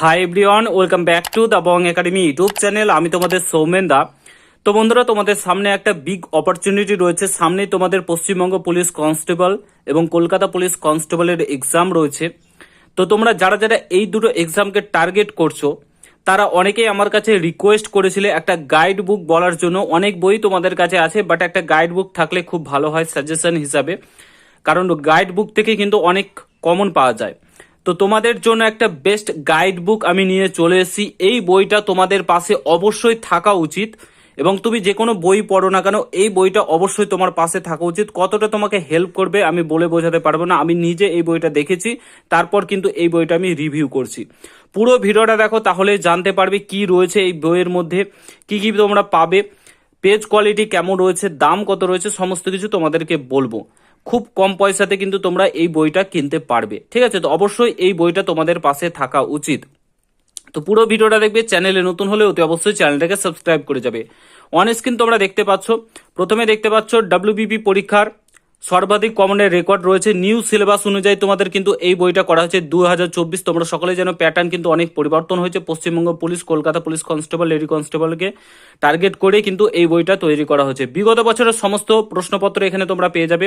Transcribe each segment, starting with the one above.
Hi everyone welcome back to the Bong academy YouTube channel আমি তোমাদের সৌমেন দা। তো বন্ধুরা, তোমাদের সামনে একটা বিগ অপরচুনিটি রয়েছে। সামনেই তোমাদের পশ্চিমবঙ্গ পুলিশ কনস্টেবল এবং কলকাতা পুলিশ কনস্টেবলের এক্সাম রয়েছে। তো তোমরা যারা যারা এই দুটো এক্সামকে টার্গেট করছ, তারা অনেকেই আমার কাছে রিকোয়েস্ট করেছিলে একটা গাইড বুক বলার জন্য। অনেক বই তোমাদের কাছে আছে বাট একটা গাইড বুক থাকলে খুব ভালো হয় সাজেশন হিসাবে। কারণ গাইড বুক থেকে কিন্তু অনেক কমন পাওয়া যায়। তো তোমাদের জন্য একটা বেস্ট গাইড বুক আমি নিয়ে চলে এসেছি। এই বইটা তোমাদের পাশে অবশ্যই থাকা উচিত এবং তুমি যে কোনো বই পড়ো না কেন, এই বইটা অবশ্যই তোমার পাশে থাকা উচিত। কতটা তোমাকে হেল্প করবে আমি বলে বোঝাতে পারব না। আমি নিজে এই বইটা দেখেছি, তারপর কিন্তু এই বইটা আমি রিভিউ করছি। পুরো ভিডিওটা দেখো, তাহলে জানতে পারবে কি রয়েছে এই বইয়ের মধ্যে, কি কি তোমরা পাবে পেজ কোয়ালিটি কেমন রয়েছে, দাম কত রয়েছে, সমস্ত কিছু তোমাদেরকে বলব। খুব কম পয়সাতে কিন্তু তোমরা এই বইটা কিনতে পারবে। ঠিক আছে? তো অবশ্যই এই বইটা তোমাদের পাশে থাকা উচিত। তো পুরো ভিডিওটা দেখবে, চ্যানেলে নতুন হলে অতি অবশ্যই চ্যানেলটাকে সাবস্ক্রাইব করে যাবে। অন স্ক্রিন তোমরা দেখতে পাচ্ছ। প্রথমে দেখতে পাচ্ছ ডাব্লিউবিপি পরীক্ষার সর্বাধিক কমনের রেকর্ড রয়েছে। নিউ সিলেবাস অনুযায়ী তোমাদের কিন্তু এই বইটা করা হয়েছে দু হাজার চব্বিশ। তোমরা সকলে যেন প্যাটার্ন কিন্তু অনেক পরিবর্তন হয়েছে। Paschimbanga police, Kolkata police constable lady কনস্টেবলকে target করে কিন্তু এই বইটা তৈরি করা হয়েছে। বিগত বছরের সমস্ত প্রশ্নপত্র এখানে তোমরা পেয়ে যাবে।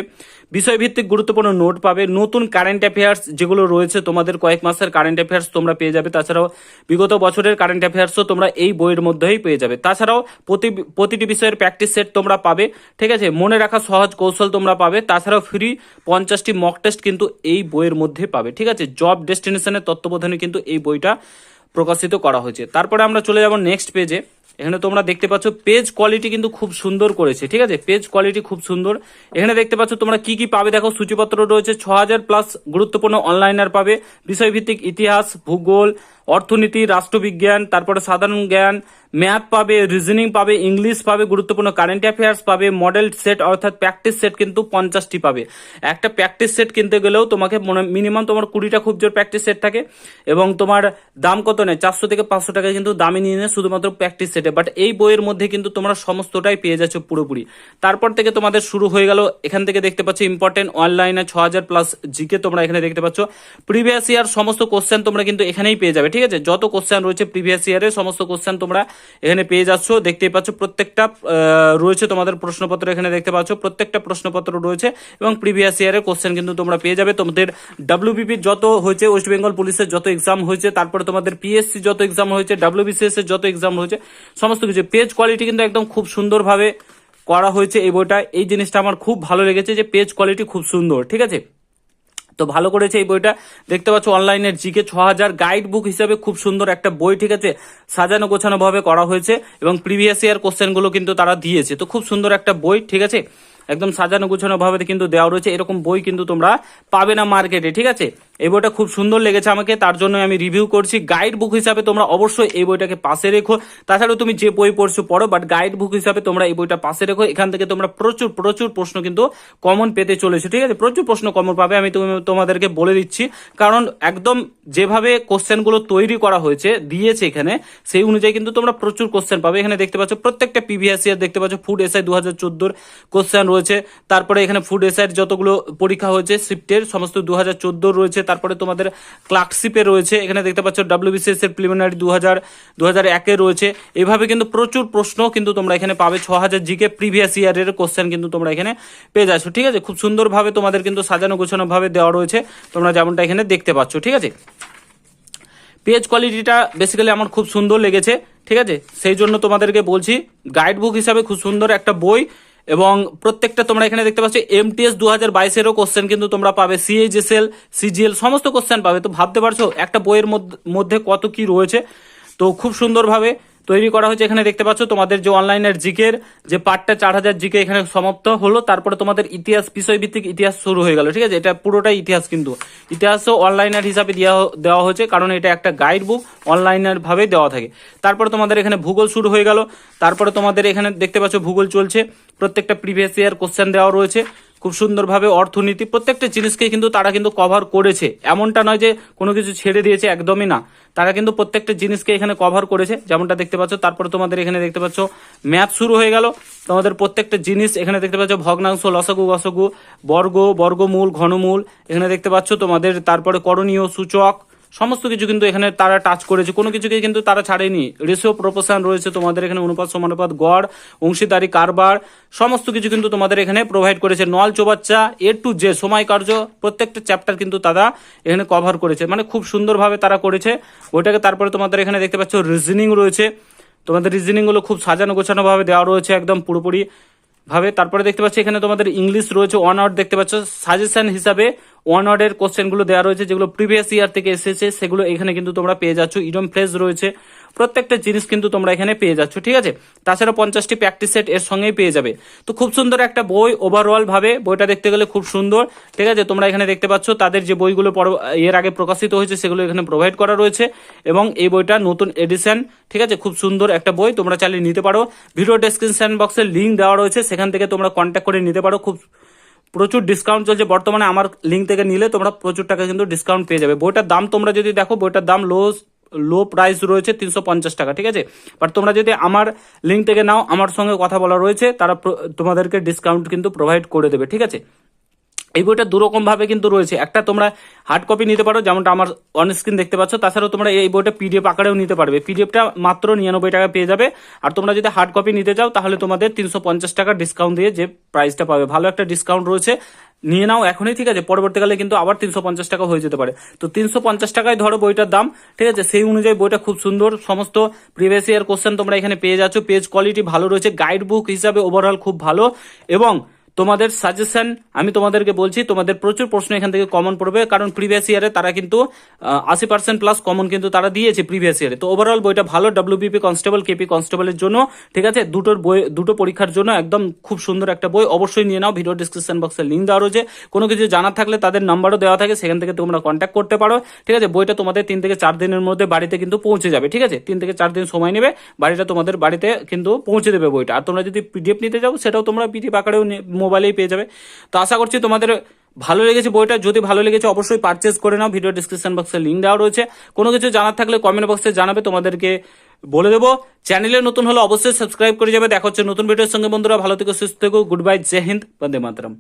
বিষয়ভিত্তিক গুরুত্বপূর্ণ নোট পাবে। নতুন কারেন্ট অ্যাফেয়ার্স যেগুলো রয়েছে তোমাদের কয়েক মাসের কারেন্ট অ্যাফেয়ার্স তোমরা পেয়ে যাবে। তাছাড়াও বিগত বছরের কারেন্ট অ্যাফেয়ার্সও তোমরা এই বইয়ের মধ্যেই পেয়ে যাবে। তাছাড়াও প্রতি প্রতিটি বিষয়ের প্র্যাকটিস সেট তোমরা পাবে। ঠিক আছে? মনে রাখা সহজ কৌশল তোমরা পাবে। তাছাড়াও ফ্রি পঞ্চাশটি মক টেস্ট কিন্তু এই বইয়ের মধ্যে পাবে, ঠিক আছে? জব ডেস্টিনেশনের তত্ত্বাবধানে কিন্তু এই বইটা প্রকাশিত করা হয়েছে। তারপরে আমরা চলে যাব নেক্সট পেজে এখানে তোমরা দেখতে পাচ্ছ পেজ কোয়ালিটি কিন্তু খুব সুন্দর করেছে, ঠিক আছে? পেজ কোয়ালিটি খুব সুন্দর। এখানে দেখতে পাচ্ছ তোমরা কি কি পাবে? দেখো, সূচিপত্র রয়েছে ছ প্লাস গুরুত্বপূর্ণ অনলাইনার পাবে। বিষয়ভিত্তিক ইতিহাস, ভূগোল অর্থনীতি, রাষ্ট্রবিজ্ঞান, তারপরে সাধারণ জ্ঞান, ম্যাথ পাবে, রিজনিং পাবে, ইংলিশ পাবে, গুরুত্বপূর্ণ কারেন্ট অ্যাফেয়ার্স পাবে, মডেল সেট অর্থাৎ প্র্যাকটিস সেট কিন্তু পঞ্চাশটি পাবে। একটা প্র্যাকটিস সেট কিনতে গেলেও তোমাকে মিনিমাম তোমার কুড়িটা খুব জোর প্র্যাকটিস সেট থাকে এবং তোমার দাম কত নেয়? চারশো থেকে পাঁচশো টাকা কিন্তু দামে নিয়ে নেয় শুধুমাত্র প্র্যাকটিস সেটে। বাট এই বইয়ের মধ্যে কিন্তু তোমরা সমস্তটাই পেয়ে যাচ্ছ পুরোপুরি। তারপর থেকে তোমাদের শুরু হয়ে গেল, এখান থেকে দেখতে পাচ্ছ ইম্পর্টেন্ট অনলাইনে ছ হাজার প্লাস জিকে তোমরা এখানে দেখতে পাচ্ছ। প্রিভিয়াস ইয়ার সমস্ত কোশ্চেন তোমরা কিন্তু এখানেই পেয়ে যাবে, ঠিক আছে? যত কোশ্চেন রয়েছে প্রিভিয়াস ইয়ারের সমস্ত কোশ্চেন তোমরা এখানে পেয়ে যাচ্ছ। দেখতেই পাচ্ছ প্রত্যেকটা রয়েছে তোমাদের প্রশ্নপত্র এখানে দেখতে পাচ্ছ। প্রত্যেকটা প্রশ্নপত্র রয়েছে এবং প্রিভিয়াস ইয়ারের কোশ্চেন কিন্তু তোমরা পেয়ে যাবে। তোমাদের ডাব্লিউবিপি যত হয়েছে ওয়েস্ট বেঙ্গল পুলিশের যত এক্সাম হয়েছে, তারপরে তোমাদের পিএসসি যত এক্সাম হয়েছে ডাব্লিউবিসিএস এর যত এক্সাম হয়েছে, সমস্ত কিছু। পেজ কোয়ালিটি কিন্তু একদম খুব সুন্দরভাবে করা হয়েছে এই বইটা। এই জিনিসটা আমার খুব ভালো লেগেছে যে পেজ কোয়ালিটি খুব সুন্দর, ঠিক আছে? তো ভালো করেছে এই বইটা। দেখতে পাচ্ছ অনলাইনের জিকে ছ হাজার গাইড বুক হিসাবে খুব সুন্দর একটা বই ঠিক আছে, সাজানো গোছানোভাবে করা হয়েছে এবং প্রিভিয়াস ইয়ার কোশ্চেনগুলো কিন্তু তারা দিয়েছে। তো খুব সুন্দর একটা বই, ঠিক আছে? একদম সাজানো গোছানো ভাবে কিন্তু দেওয়া রয়েছে। এরকম বই কিন্তু তোমরা পাবে না মার্কেটে, ঠিক আছে? এই বইটা খুব সুন্দর লেগেছে আমাকে, তার জন্য আমি রিভিউ করছি। গাইড বুক হিসাবে তোমরা অবশ্যই এই বইটাকে পাশে রেখো। তাছাড়াও তুমি যে বই পড়ছো পড়ো বাট গাইড বুক হিসাবে তোমরা এই বইটা পাশে রেখো। এখান থেকে তোমরা প্রচুর প্রচুর প্রশ্ন কিন্তু কমন পেতে চলেছো, ঠিক আছে? প্রচুর প্রশ্ন কমন পাবে, আমি তুমি- তোমাদেরকে বলে দিচ্ছি। কারণ একদম যেভাবে কোশ্চেনগুলো তৈরি করা হয়েছে, দিয়েছে এখানে, সেই অনুযায়ী কিন্তু তোমরা প্রচুর কোশ্চেন পাবে। এখানে দেখতে পাচ্ছ, প্রত্যেকটা পিভিএস দেখতে পাচ্ছ ফুড এসআই দু হাজার চোদ্দোর কোশ্চেন রয়েছে। তারপরে এখানে ফুড এসআই যতগুলো পরীক্ষা হয়েছে শিফটের সমস্ত দু হাজার রয়েছে। তারপরে তোমাদের ক্লার্কশিপে রয়েছে। এখানে দেখতে পাচ্ছ ডাব্লিউবিসিএস এর প্রিলিমিনারি দু হাজার দু হাজার একে রয়েছে। এভাবে কিন্তু প্রচুর প্রশ্ন কিন্তু তোমরা এখানে পাবে। ছ হাজার জিকে প্রিভিয়াস ইয়ারের কোশ্চেন কিন্তু তোমরা এখানে পেয়ে যাচ্ছ। ঠিক আছে? খুব সুন্দরভাবে তোমাদের কিন্তু সাজানো গোছানো ভাবে দেওয়া রয়েছে। তোমরা যেমনটা এখানে দেখতে পাচ্ছ। ঠিক আছে? পেজ কোয়ালিটিটা বেসিক্যালি আমার খুব সুন্দর লেগেছে। ঠিক আছে? সেই জন্য তোমাদেরকে বলছি গাইড বুক হিসাবে খুব সুন্দর একটা বই এবং প্রত্যেকটা তোমরা এখানে দেখতে পাচ্ছ এমটিএস দু হাজার বাইশেরও কোশ্চেন কিন্তু তোমরা পাবে সিএইচএসএল সিজিএল সমস্ত কোশ্চেন পাবে। তো ভাবতে পারছ, একটা বইয়ের মধ্যে কত কি রয়েছে? তো খুব সুন্দরভাবে তৈরি করা হয়েছে। এখানে দেখতে পাচ্ছ, তোমাদের যে অনলাইনের জিকের যে পার্টটা চার হাজার জিকে এখানে সমাপ্ত হলো, তারপরে তোমাদের ইতিহাস, বিষয়ভিত্তিক ইতিহাস শুরু হয়ে গেল, ঠিক আছে? এটা পুরোটাই ইতিহাস কিন্তু। ইতিহাসও অনলাইনের হিসাবে দেওয়া দেওয়া হয়েছে, কারণ এটা একটা গাইড বুক অনলাইনের ভাবে দেওয়া থাকে। তারপরে তোমাদের এখানে ভূগোল শুরু হয়ে গেল। তারপরে তোমাদের এখানে দেখতে পাচ্ছ, ভূগোল চলছে। প্রত্যেকটা প্রিভিয়াস ইয়ার কোশ্চেন দেওয়া রয়েছে। খুব সুন্দরভাবে অর্থনীতি, প্রত্যেকটা জিনিসকে কিন্তু তারা কিন্তু কভার করেছে। এমনটা নয় যে কোনো কিছু ছেড়ে দিয়েছে, একদমই না। তারা কিন্তু প্রত্যেকটা জিনিসকে এখানে কভার করেছে, যেমনটা দেখতে পাচ্ছ। তারপরে তোমাদের এখানে দেখতে পাচ্ছ, ম্যাথ শুরু হয়ে গেল। তোমাদের প্রত্যেকটা জিনিস এখানে দেখতে পাচ্ছ, ভগ্নাংশ, লসগু, গসগু, বর্গ, বর্গমূল, ঘনমূল। এখানে দেখতে পাচ্ছ তোমাদের, তারপরে করণীয় সূচক সমস্ত কিছু কিন্তু এখানে তারা টাচ করেছে। কোনো কিছুকে কিন্তু তারা ছাড়েনি। রেশিও প্রপোশন রয়েছে তোমাদের এখানে, অনুপাত, সমানুপাত, গড়, অংশীদারি, কারবার, সমস্ত কিছু কিন্তু তোমাদের এখানে প্রোভাইড করেছে। নল চোবাচ্চা এ টু জে সময় কার্য, প্রত্যেকটা চ্যাপ্টার কিন্তু তারা এখানে কভার করেছে। মানে খুব সুন্দরভাবে তারা করেছে। ওইটাকে তারপরে তোমাদের এখানে দেখতে পাচ্ছ রিজনিং রয়েছে। তোমাদের রিজনিংগুলো খুব সাজানো গোছানো ভাবে দেওয়া রয়েছে একদম পুরোপুরি। ভাবে। তারপরে দেখতে পাচ্ছি এখানে তোমাদের ইংলিশ রয়েছে ওয়ান আওয়ার দেখতে পাচ্ছ। সাজেশন হিসাবে ওয়ান কোশ্চেন কোশ্চেনগুলো দেওয়া রয়েছে, যেগুলো প্রিভিয়াস ইয়ার থেকে এসেছে, সেগুলো এখানে কিন্তু তোমরা পেয়ে যাচ্ছ। ইডম ফ্রেজ রয়েছে। প্রত্যেকটা জিনিস কিন্তু তোমরা এখানে পেয়ে যাচ্ছ, ঠিক আছে? তাছাড়া পঞ্চাশটি প্র্যাকটিস সেট এর সঙ্গেই পেয়ে যাবে। তো খুব সুন্দর একটা বই ওভারঅল ভাবে, বইটা দেখতে গেলে খুব সুন্দর, ঠিক আছে? তোমরা এখানে দেখতে পাচ্ছ, তাদের যে বইগুলো এর আগে প্রকাশিত হয়েছে, সেগুলো এখানে প্রোভাইড করা রয়েছে এবং এই বইটা নতুন এডিশন ঠিক আছে? খুব সুন্দর একটা বই, তোমরা চালিয়ে নিতে পারো। ভিডিও ডেসক্রিপশন বক্সে লিঙ্ক দেওয়া রয়েছে, সেখান থেকে তোমরা কন্ট্যাক্ট করে নিতে পারো। খুব প্রচুর ডিসকাউন্ট চলছে। বর্তমানে আমার লিঙ্ক থেকে নিলে তোমরা প্রচুর টাকা কিন্তু ডিসকাউন্ট পেয়ে যাবে। বইটার দাম তোমরা যদি দেখো, বইটার দাম লো লো প্রাইস রয়েছে তিনশো পঞ্চাশ টাকা, ঠিক আছে? বাট তোমরা যদি আমার লিঙ্ক থেকে নাও, আমার সঙ্গে কথা বলা রয়েছে, তারা তোমাদেরকে ডিসকাউন্ট কিন্তু প্রোভাইড করে দেবে, ঠিক আছে? এই বইটা দুরকম ভাবে কিন্তু রয়েছে। একটা তোমরা হার্ড কপি নিতে পারো, যেমনটা আমার অন স্ক্রিন দেখতে পাচ্ছ, তাছাড়াও তোমরা এই বইটা পিডিএফ আকারেও নিতে পারবে। পিডিএফটা মাত্র নিরানব্বই টাকা পেয়ে যাবে। আর তোমরা যদি হার্ড কপি নিতে চাও, তাহলে তোমাদের তিনশো পঞ্চাশ টাকা ডিসকাউন্ট দিয়ে যে প্রাইসটা পাবে। ভালো একটা ডিসকাউন্ট রয়েছে। নিয়ে নাও এখনই, ঠিক আছে? পরবর্তীকালে কিন্তু আবার তিনশো পঞ্চাশ টাকা হয়ে যেতে পারে। তো তিনশো পঞ্চাশ টাকায় ধরো বইটার দাম, ঠিক আছে? সেই অনুযায়ী বইটা খুব সুন্দর, সমস্ত প্রিভিয়াস ইয়ার কোশ্চেন তোমরা এখানে পেয়ে যাচ্ছ। পেজ কোয়ালিটি ভালো রয়েছে গাইড বুক হিসাবে ওভারঅল খুব ভালো এবং তোমাদের সাজেশন আমি তোমাদেরকে বলছি, তোমাদের প্রচুর প্রশ্ন এখান থেকে কমন পড়বে, কারণ প্রিভিয়াস ইয়ারে তারা কিন্তু আশি পার্সেন্ট প্লাস কমন কিন্তু তারা দিয়েছে প্রিভিয়াস ইয়ারে তো ওভারঅল বইটা ভালো ডাব্লিউবিপি কনস্টেবল কেপি কনস্টেবলের জন্য, ঠিক আছে? দুটোর বই, দুটো পরীক্ষার জন্য একদম খুব সুন্দর একটা বই। অবশ্যই নিয়ে নাও ভিডিও ডিসক্রিপশন বক্সে লিঙ্ক দেওয়া রয়েছে। কোনো কিছু জানার থাকলে তাদের নাম্বারও দেওয়া থাকে, সেখান থেকে তোমরা কন্ট্যাক্ট করতে পারো। ঠিক আছে? বইটা তোমাদের তিন থেকে চার দিনের মধ্যে বাড়িতে কিন্তু পৌঁছে যাবে, ঠিক আছে? তিন থেকে চার দিন সময় নেবে, বাড়িটা তোমাদের বাড়িতে কিন্তু পৌঁছে দেবে বইটা। আর তোমরা যদি পিডিএফ নিতে যাও সেটাও তোমরা পিডিএফ আকারেও মোবাইলেই পেয়ে যাবে। তো আশা করছি তোমাদের ভালো লেগেছে বইটা। যদি ভালো লেগেছে, অবশ্যই পারচেস করে নাও। ভিডিও ডিসক্রিপশন বক্সে লিঙ্ক দেওয়া রয়েছে। কোনো কিছু জানার থাকলে কমেন্ট বক্সে জানাবে, তোমাদেরকে বলে দেবো। চ্যানেলে নতুন হলে অবশ্যই সাবস্ক্রাইব করে যাবে। দেখা হচ্ছে নতুন ভিডিওর সঙ্গে, বন্ধুরা। ভালো থেকে, সুস্থ থেকো। গুড বাই জয় হিন্দ বন্দে মাতরম